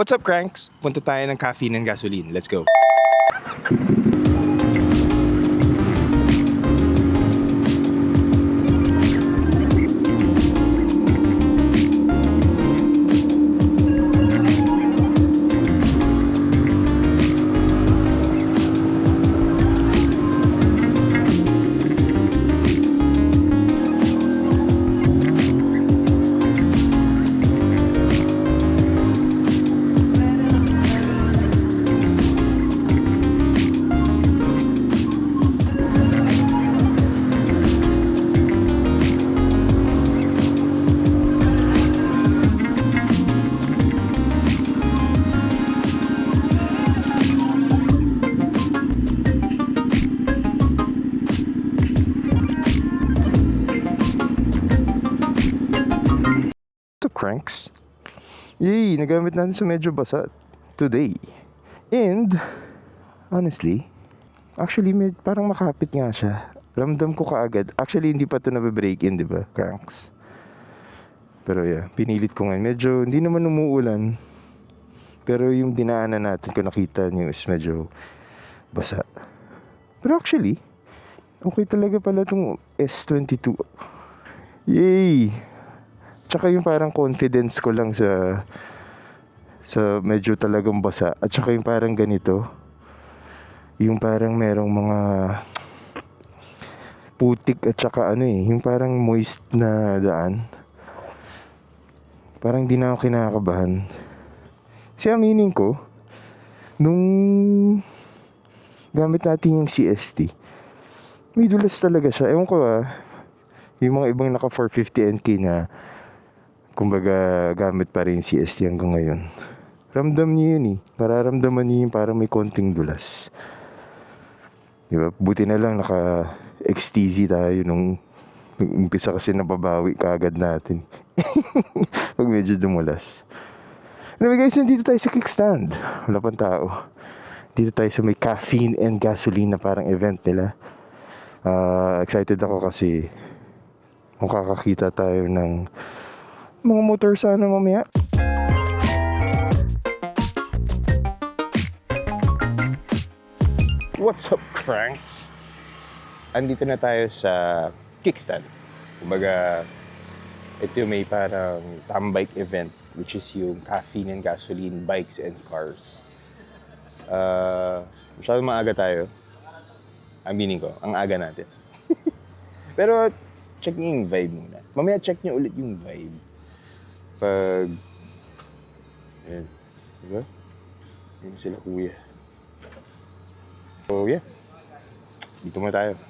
What's up, Cranks? Punta tayo ng caffeine and gasoline. Let's go. Cranks. Yay! Nagamit natin sa medyo basa today. And, honestly, actually, med, parang makapit nga siya. Ramdam ko kaagad. Actually, hindi pa ito nabe-break in, di ba, Cranks? Pero yeah, pinilit ko ngayon. Medyo, hindi naman umuulan. Pero yung dinaanan natin, kung nakita niyo, is medyo basa. Pero actually, okay talaga pala itong S22. Yay! Tsaka yung parang confidence ko lang sa sa medyo talagang basa. At tsaka yung parang ganito. Yung parang merong mga putik at tsaka ano eh. Yung parang moist na daan. Parang di na ako kinakabahan. Kasi aminin ko, nung gamit natin yung CST, may dulas talaga siya. Ewan ko ah, yung mga ibang naka 450 NK na kumbaga gamit pa rin CST hanggang ngayon. Ramdam niyo yun eh. Mararamdaman niyo yung parang may konting dulas. Di ba? Buti na lang naka XTZ tayo nung, umpisa kasi nababawi kaagad natin. Pag medyo dumulas. Anyway guys, nandito tayo sa kickstand. Wala pang tao. Dito tayo sa may caffeine and gasoline na parang event nila. Ah, excited ako kasi kung kakakita tayo ng mga motor sana mamaya. What's up, cranks? Andito na tayo sa kickstand. Kumbaga, ito may parang tambike event which is yung caffeine and gasoline bikes and cars. Uh, masyadong maaga tayo. Aminin ko, ang aga natin. Pero check niyo yung vibe muna. Mamaya check niyo ulit yung vibe. Pag... Ayan. Diba? Yun sila kuya. So, yeah. Dito muna tayo.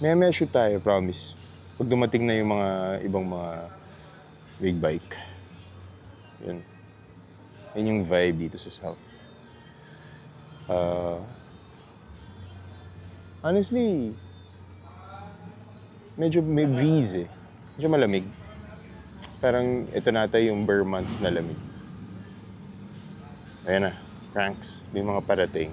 May may shoot tayo, promise. Pag dumating na yung mga ibang mga big bike. Yun. Yun yung vibe dito sa South. Uh, honestly, medyo may breeze eh. Medyo malamig. Parang ito nata yung bare months na lamig. Ayan na, cranks. May mga parating.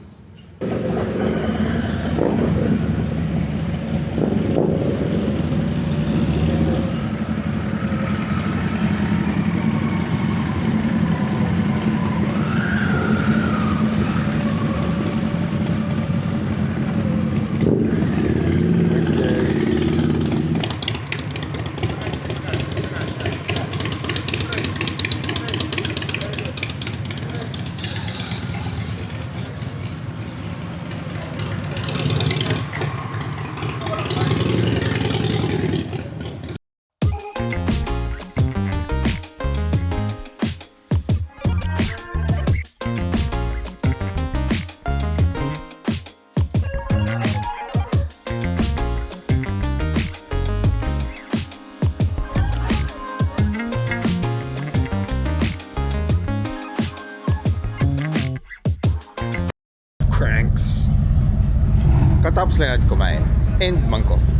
Katapos lang natin kumain. And mang coffee.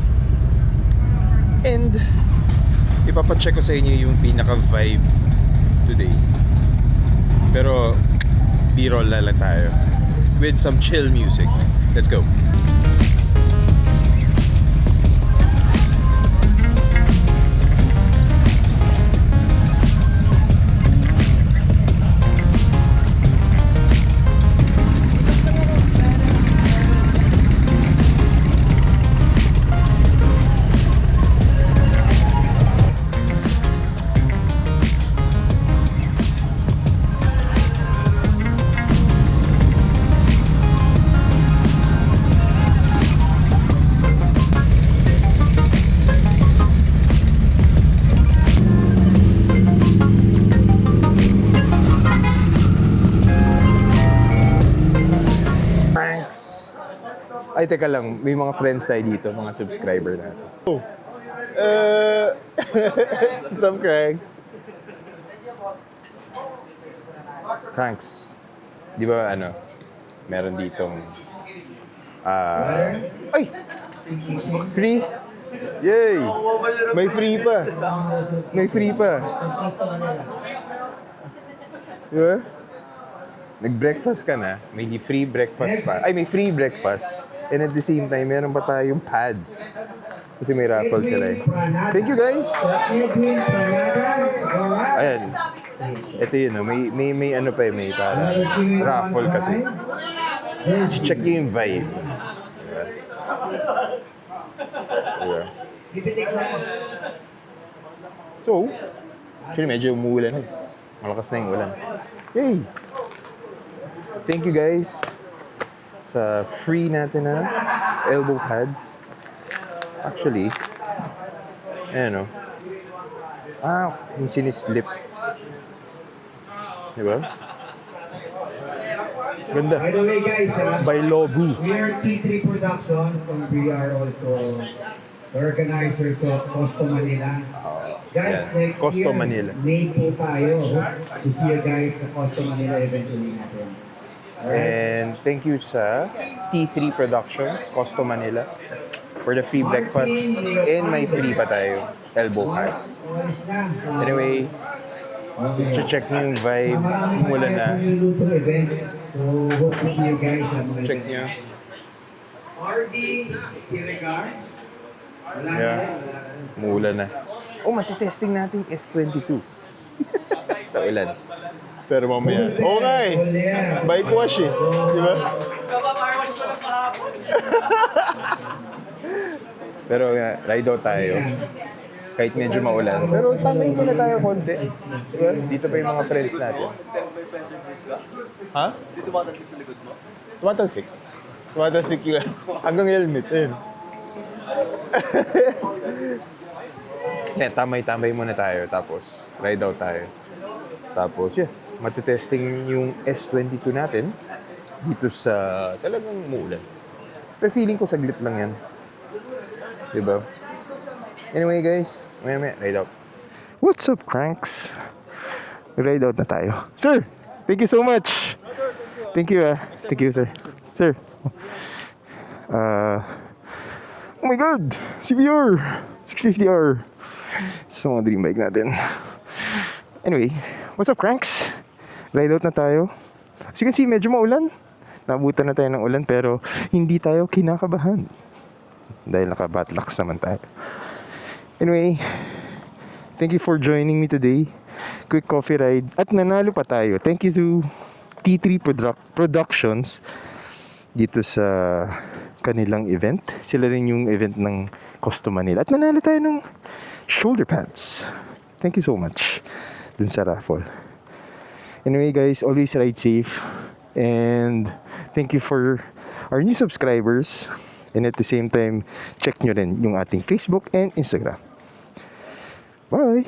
And ipapacheck ko sa inyo yung pinaka-vibe today. Pero B-roll na lang tayo. With some chill music. Let's go. Ay, teka lang. May mga friends tayo dito, mga subscriber natin. Oh. Uh, up, Cranks? Cranks. Di ba, ano, meron ditong, ah, ay! Free? Yay! May free pa. May free pa. Di ba? Nag-breakfast ka na, may free breakfast pa. Ay, may free breakfast. And at the same time, meron pa tayong pads. Kasi may raffle sila eh. Thank you guys! Ayan. Ito yun, oh. may, may, may ano pa eh, may para raffle kasi. Check nyo yung vibe. Diba? Diba? So, actually medyo umuulan eh. Malakas na yung ulan. Yay! Thank you guys sa free natin na elbow pads. Actually, ayan o. Ah, yung sinislip. Diba? Ganda. By the way guys, uh, By Lobu. we are T3 Productions and we are also the organizers of Costo Manila. Guys, Yan. next Costo year, Manila. May po tayo. To see you guys sa Costo Manila event ulit natin. And thank you sa T3 Productions, Costo Manila, for the free breakfast and may free pa tayo elbow pads. Anyway, okay. check nyo yung vibe, tayo na. So, hope to see you guys sa mga Check nyo. RD Sirigar. Wala Yeah. na. Wala na. Oh, matitesting natin yung S22. sa ulan. Pero mamaya. Oo nga eh. Bike wash eh. Di ba? Pero nga, ride out tayo. Kahit medyo maulan. Pero tamay muna tayo konti. Di ba? Dito pa yung mga friends natin. Ha? Dito tumatalsik sa likod mo? Tumatalsik? Tumatalsik yung hanggang helmet. Ayun. Eh, tamay-tamay muna tayo. Tapos, ride out tayo. Tapos, yeah, matitesting yung S22 natin dito sa talagang muulan. Pero feeling ko saglit lang yan. Diba? Anyway guys, maya maya, ride out. What's up, cranks? Ride out na tayo. Sir, thank you so much. Thank you, ah. Thank you, sir. Sir. Uh, oh my God! CBR! 650R! So, mga dream bike natin. Anyway, what's up, cranks? Ride out na tayo. As you can see, medyo maulan. Nabutan na tayo ng ulan pero hindi tayo kinakabahan. Dahil naka-batlocks naman tayo. Anyway, thank you for joining me today. Quick coffee ride. At nanalo pa tayo. Thank you to T3 Produ- Productions dito sa kanilang event. Sila rin yung event ng Costo Manila. At nanalo tayo ng shoulder pads. Thank you so much dun sa raffle. Anyway guys, always ride safe. And thank you for our new subscribers. And at the same time, check nyo rin yung ating Facebook and Instagram. Bye!